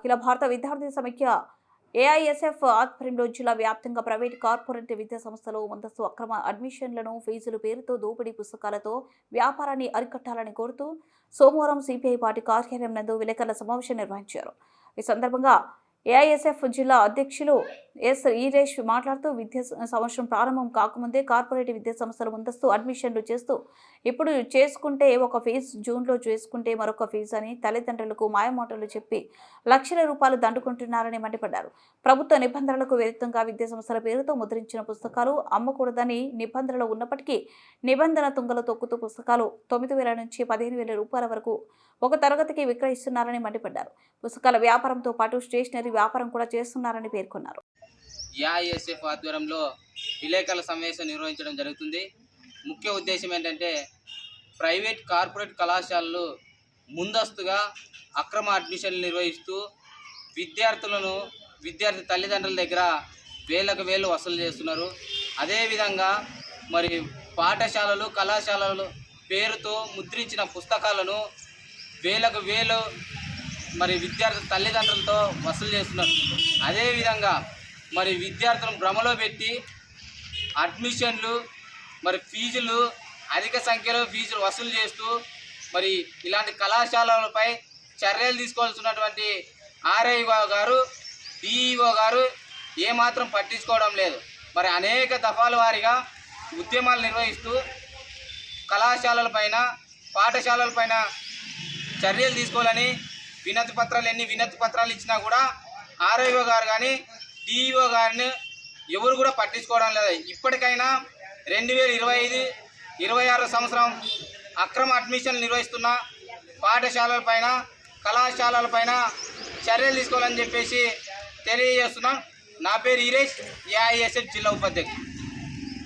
అఖిల భారత విద్యార్థి సమైక్య ఏఐఎస్ఎఫ్ ఆధ్వర్యంలో జిల్లా వ్యాప్తంగా ప్రైవేట్ కార్పొరేట్ విద్యా సంస్థలు ముందస్తు అక్రమ అడ్మిషన్లను ఫీజుల పేరుతో దోపిడీ పుస్తకాలతో వ్యాపారాన్ని అరికట్టాలని కోరుతూ సోమవారం సిపిఐ పార్టీ కార్యాలయం నందు విలేకరుల సమావేశం నిర్వహించారు. ఈ సందర్భంగా ఏఐఎస్ఎఫ్ జిల్లా అధ్యక్షులు ఎస్ ఈరేష్ మాట్లాడుతూ విద్యా సంవత్సరం ప్రారంభం కాకముందే కార్పొరేట్ విద్యా సంస్థల ముందస్తు అడ్మిషన్లు చేస్తూ ఇప్పుడు చేసుకుంటే ఒక ఫీజు జూన్లో చేసుకుంటే మరొక ఫీజు అని తల్లిదండ్రులకు మాయమాటలు చెప్పి లక్షల రూపాయలు దండుకుంటున్నారని మండిపడ్డారు. ప్రభుత్వ నిబంధనలకు విరుద్ధంగా విద్యా సంస్థల పేరుతో ముద్రించిన పుస్తకాలు అమ్మకూడదని నిబంధనలు ఉన్నప్పటికీ నిబంధన తుంగలు తొక్కుతూ పుస్తకాలు తొమ్మిది వేల నుంచి పదిహేను వేల రూపాయల వరకు ఒక తరగతికి విక్రయిస్తున్నారని మండిపడ్డారు. పుస్తకాల వ్యాపారంతో పాటు స్టేషనరీ వ్యాపారం కూడా చేస్తున్నారని పేర్కొన్నారు. ఏఐఎస్ఎఫ్ ఆధ్వర్యంలో విలేకరుల సమావేశం నిర్వహించడం జరుగుతుంది. ముఖ్య ఉద్దేశం ఏంటంటే ప్రైవేట్ కార్పొరేట్ కళాశాలలు ముందస్తుగా అక్రమ అడ్మిషన్లు నిర్వహిస్తూ విద్యార్థులను విద్యార్థి తల్లిదండ్రుల దగ్గర వేలకు వేలు వసూలు చేస్తున్నారు. అదేవిధంగా మరి పాఠశాలలు కళాశాలలు పేరుతో ముద్రించిన పుస్తకాలను వేలకు వేలు మరి విద్యార్థి తల్లిదండ్రులతో వసూలు చేస్తున్నారు. అదేవిధంగా మరి విద్యార్థులను భ్రమలో పెట్టి అడ్మిషన్లు మరి ఫీజులు అధిక సంఖ్యలో ఫీజులు వసూలు చేస్తూ మరి ఇలాంటి కళాశాలలపై చర్యలు తీసుకోవాల్సినటువంటి ఆర్ఐఓ గారు డిఈఓ గారు ఏమాత్రం పట్టించుకోవడం లేదు. మరి అనేక దఫాల వారీగా ఉద్యమాలు నిర్వహిస్తూ కళాశాలలపైన పాఠశాలలపైన చర్యలు తీసుకోవాలని వినతి పత్రాలు ఎన్ని వినతి పత్రాలు ఇచ్చినా కూడా ఆర్ఐఓ గారు కానీ డిఈఓ గారిని ఎవరు కూడా పట్టించుకోవడం లేదు. ఇప్పటికైనా రెండు వేల ఇరవై ఐదు ఇరవై ఆరు సంవత్సరం అక్రమ అడ్మిషన్లు నిర్వహిస్తున్న పాఠశాలలపైన కళాశాలలపైన చర్యలు తీసుకోవాలని చెప్పేసి తెలియజేస్తున్నాం. నా పేరు ఈరేష్ ఏఐఎస్ఎఫ్ జిల్లా ఉపాధ్యక్షుడు.